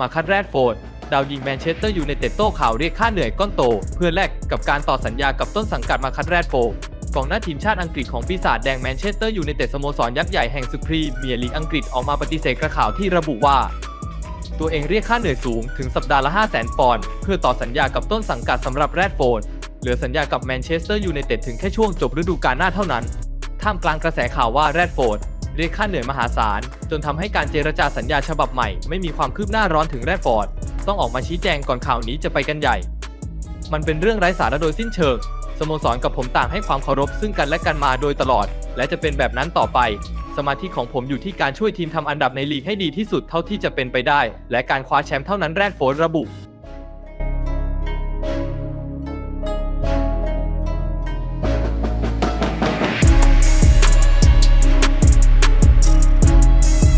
มาคัดแรดโฟร์ดดาวยิงแมนเชสเตอร์ยูไนเต็ดโต้ข่าวเรียกค่าเหนื่อยก้อนโต เพื่อแลกกับการต่อสัญญากับต้นสังกัดมาคัดแรดโฟร์ดกองหน้าทีมชาติอังกฤษของปีศาจแดงแมนเชสเตอร์ยูไนเต็ดสโมสรยักษ์ใหญ่แห่งสุพรีเมียร์ลีกอังกฤษออกมาปฏิเสธกระข่าวที่ระบุว่า ตัวเองเรียกค่าเหนื่อยสูงถึงสัปดาห์ละ5 0 0 0 0 0ปอนด์เพื่อต่อสัญญากับต้นสังกัดสำหรับแรดโฟร์ดเหลือสัญญากับแมนเชสเตอร์ยูไนเต็ดถึงแค่ช่วงจบฤดูกาลหน้าเท่านั้นท่ามกลางกระแสข่าวว่าแรดโฟร์ด เรียกค่าเหนื่อยมหาศาล จนทำให้การเจรจาสัญญาฉบับใหม่ไม่มีความคืบหน้าร้อนถึงแรดฟอร์ด ต้องออกมาชี้แจงก่อนข่าวนี้จะไปกันใหญ่ มันเป็นเรื่องไร้สาระโดยสิ้นเชิงสโมสรกับผมต่างให้ความเคารพซึ่งกันและกันมาโดยตลอด และจะเป็นแบบนั้นต่อไป สมาธิของผมอยู่ที่การช่วยทีมทำอันดับในลีกให้ดีที่สุดเท่าที่จะเป็นไปได้ และการคว้าแชมป์เท่านั้นแรดโฟร์ดระบุ